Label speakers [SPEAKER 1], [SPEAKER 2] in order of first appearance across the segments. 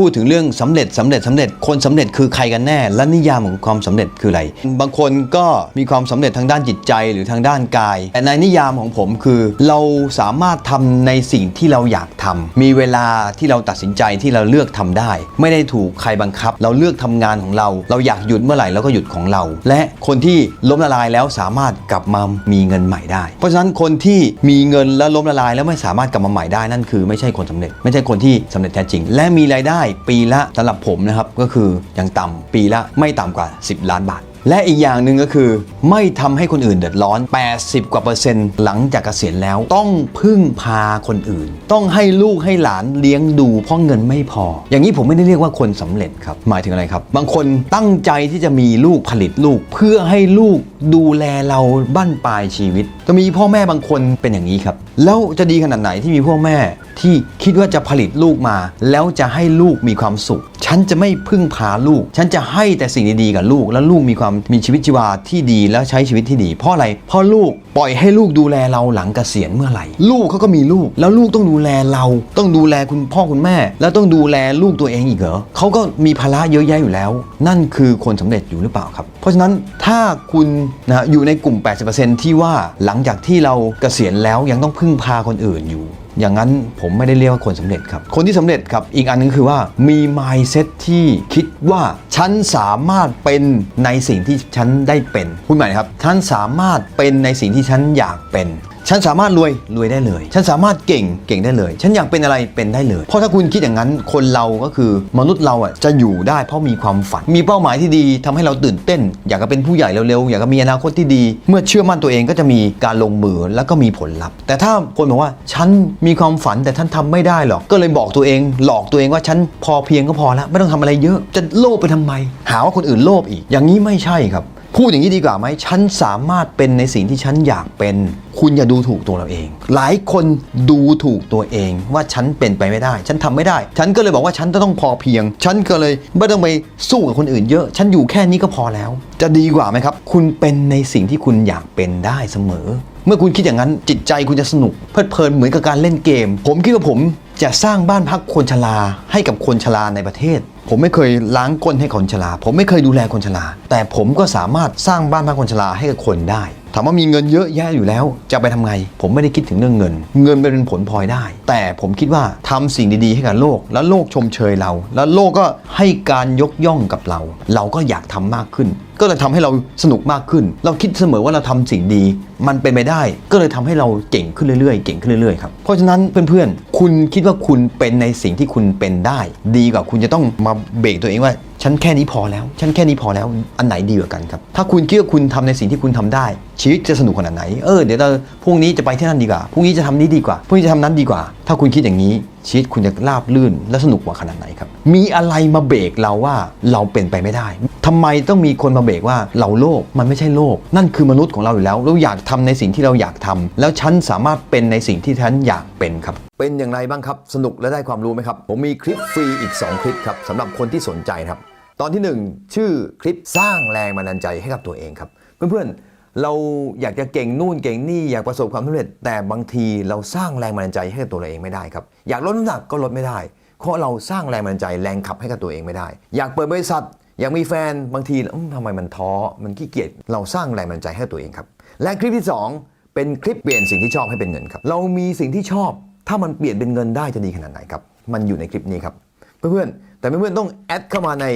[SPEAKER 1] พูดถึงเรื่องสำเร็จสำเร็จสำเร็จคนสำเร็จคือใครกันแน่ และนิยามของความสำเร็จคืออะไร บางคนก็มีความสำเร็จทางด้านจิตใจหรือทางด้านกาย แต่ในนิยามของผมคือเราสามารถทำในสิ่งที่เราอยากทำมีเวลาที่เราตัดสินใจที่เราเลือกทำได้ ไม่ได้ถูกใครบังคับ เราเลือกทำงานของเรา เราอยากหยุดเมื่อไหร่เราก็หยุดของเรา และคนที่ล้มละลายแล้วสามารถกลับมามีเงินใหม่ได้ เพราะฉะนั้นคนที่มีเงินแล้วล้มละลายแล้วไม่สามารถกลับมาใหม่ได้นั่นคือ ไม่ใช่คนสำเร็จ ไม่ใช่คนที่สำเร็จแท้จริง และมีรายได้ปีละสำหรับผมนะครับก็คืออย่างต่ำปีละไม่ต่ำกว่า 10 ล้านบาท และอีกอย่างหนึ่งก็คือ ไม่ทำให้คนอื่นเดือดร้อน 80 กว่าเปอร์เซ็นต์หลังจากเกษียณแล้ว ต้องพึ่งพาคนอื่น ต้องให้ลูกให้หลานเลี้ยงดูเพราะเงินไม่พอ อย่างนี้ผมไม่ได้เรียกว่าคนสำเร็จครับ หมายถึงอะไรครับ บางคนตั้งใจที่จะมีลูกผลิตลูก เพื่อให้ลูกดูแลเราบั้นปลายชีวิตก็มีพ่อแม่บางคนเป็นอย่างนี้ครับ แล้วจะดีขนาดไหนที่มีพ่อแม่ที่คิดว่าจะผลิตลูกมา แล้วจะให้ลูกมีความสุข ฉันจะไม่พึ่งพาลูก ฉันจะให้แต่สิ่งดีๆกับลูก แล้วลูกมีความมีชีวิตชีวาที่ดีแล้วใช้ชีวิตที่ดี เพราะอะไรเพราะลูกปล่อยให้ลูกดูแลเราหลังเกษียณเมื่อไหร่ ลูกเขาก็มีลูก แล้วลูกต้องดูแลเรา ต้องดูแลคุณพ่อคุณแม่ แล้วต้องดูแลลูกตัวเองอีกเหรอเขาก็มีภาระเยอะแยะอยู่แล้ว นั่นคือคนสำเร็จอยู่หรือเปล่าครับ เพราะฉะนั้นถ้าคุณนะฮะอยู่ในกลุ่ม 80%ที่ว่าหลังจากที่เราเกษียณแล้วยังต้องพึ่งพาคนอื่นอยู่ อย่างนั้นผมไม่ได้เรียกว่าคนสำเร็จครับ คนที่สำเร็จครับ อีกอันนึงคือว่ามี mindset ที่คิดว่าฉันสามารถเป็นในสิ่งที่ฉันได้เป็นพูดใหม่นะครับฉันสามารถเป็นในสิ่งที่ฉันอยากเป็น ฉันสามารถรวยรวยได้เลย ฉันสามารถเก่งเก่งได้เลย ฉันอยากเป็นอะไรเป็นได้เลย เพราะถ้าคุณคิดอย่างนั้นคนเราก็คือมนุษย์เราอะจะอยู่ได้เพราะมีความฝัน มีเป้าหมายที่ดีทำให้เราตื่นเต้น อยากจะเป็นผู้ใหญ่เร็วๆอยากจะมีอนาคตที่ดี เมื่อเชื่อมั่นตัวเองก็จะมีการลงมือแล้วก็มีผลลัพธ์ แต่ถ้าคนบอกว่าฉันมีความฝันแต่ฉันทำไม่ได้หรอกก็เลยบอกตัวเอง หลอกตัวเองว่าฉันพอเพียงก็พอแล้วไม่ต้องทำอะไรเยอะจะโลภไปทำไม หาว่าคนอื่นโลภอีก อย่างนี้ไม่ใช่ครับ พูดอย่างนี้ดีกว่าไหมฉันสามารถเป็นในสิ่งที่ฉันอยากเป็น คุณอย่าดูถูกตัวเราเอง หลายคนดูถูกตัวเองว่าฉันเป็นไปไม่ได้ ฉันทำไม่ได้ ฉันก็เลยบอกว่าฉันจะต้องพอเพียง ฉันก็เลยไม่ต้องไปสู้กับคนอื่นเยอะ ฉันอยู่แค่นี้ก็พอแล้ว จะดีกว่าไหมครับ คุณเป็นในสิ่งที่คุณอยากเป็นได้เสมอ เมื่อคุณคิดอย่างนั้นจิตใจคุณจะสนุกเพลิดเพลินเหมือนกับการเล่นเกม ผมคิดว่าผม จะสร้างบ้านพักคนชราให้กับคนชราในประเทศ ผมไม่เคยล้างก้นให้คนชราผมไม่เคยดูแลคนชราแต่ผมก็สามารถสร้างบ้านพักคนชราให้กับคนได้ ถามว่ามีเงินเยอะแยะอยู่แล้ว จะไปทำไง ผมไม่ได้คิดถึงเรื่องเงิน เงินเป็นผลพลอยได้ แต่ผมคิดว่าทำสิ่งดีๆ ให้กับโลก แล้วโลกชมเชยเรา แล้วโลกก็ให้การยกย่องกับเรา เราก็อยากทำมากขึ้น ก็เลยทำให้เราสนุกมากขึ้น เราคิดเสมอว่าเราทำสิ่งดี มันเป็นไปได้ ก็เลยทำให้เราเก่งขึ้นเรื่อยๆ เก่งขึ้นเรื่อยๆครับ เพราะฉะนั้นเพื่อนๆ คุณคิดว่าคุณเป็นในสิ่งที่คุณเป็นได้ ดีกว่าคุณจะต้องมาเบรกตัวเองว่า ฉันแค่นี้พอแล้ว ฉันแค่นี้พอแล้ว อันไหนดีกว่ากันครับ ถ้าคุณคิดว่าคุณทำในสิ่งที่คุณทำได้ ชีวิตจะสนุกขนาดไหน เออ เดี๋ยวเราพรุ่งนี้จะไปที่นั่นดีกว่า พรุ่งนี้จะทำนี้ดีกว่า พรุ่งนี้จะทำนั้นดีกว่า ถ้าคุณคิดอย่างนี้ ชีวิตคุณจะราบลื่นและสนุกกว่าขนาดไหนครับ มีอะไรมาเบรกเราว่าเราเป็นไปไม่ได้ทำไมต้องมีคนมาเบรกว่าเราโลภ มันไม่ใช่โลภ นั่นคือมนุษย์ของเราอยู่แล้ว เราอยากทำในสิ่งที่เราอยากทำแล้วฉันสามารถเป็นในสิ่งที่ฉันอยากเป็นครับ เป็นอย่างไรบ้างครับ สนุกและได้ความรู้ไหมครับ ผมมีคลิปฟรีอีก 2 คลิปครับสำหรับคนที่สนใจครับ ตอนที่ 1 ชื่อคลิปสร้างแรงบันดาลใจให้กับตัวเองครับ เพื่อนๆเราอยากจะเก่งนู่นเก่งนี่อยากประสบความสำเร็จ แต่บางทีเราสร้างแรงบันดาลใจให้กับตัวเราเองไม่ได้ครับอยากลดน้ำหนักก็ลดไม่ได้เพราะเราสร้างแรงบันดาลใจแรงขับให้กับตัวเองไม่ได้ อยากเปิดบริษัท อยากมีแฟนบางทีอืมทำไมมันท้อมันขี้เกียจเราสร้างแรงบันดาลใจให้ตัวเองครับ และคลิปที่ 2 เป็นคลิปเปลี่ยนสิ่งที่ชอบให้เป็นเงินครับเรามีสิ่งที่ชอบ ถ้ามันเปลี่ยนเป็นเงินได้จะดีขนาดไหนครับมันอยู่ในคลิปนี้ครับ เพื่อนๆ แต่เพื่อนๆ ต้องแอดเข้ามาใน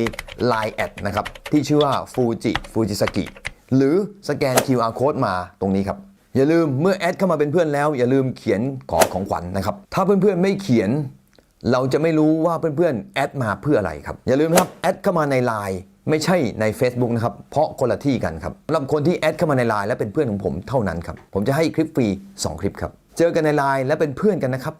[SPEAKER 1] Line แอดนะครับ ที่ชื่อว่า Fuji Fujisaki หรือสแกน QR Code มาตรงนี้ครับ อย่าลืมเมื่อแอดเข้ามาเป็นเพื่อนแล้ว อย่าลืมเขียนขอของขวัญนะครับ ถ้าเพื่อนๆ ไม่เขียน เราจะไม่รู้ว่าเพื่อนๆ แอดมาเพื่ออะไรครับ อย่าลืมนะครับแอดเข้ามาใน Line ไม่ใช่ใน Facebook นะครับ เพราะคนละที่กันครับสำหรับคนที่แอดเข้ามาใน Line และเป็นเพื่อนของผมเท่านั้นครับ ผมจะให้คลิปฟรี 2 คลิปครับ เจอกันใน Line และเป็นเพื่อนกันนะครับ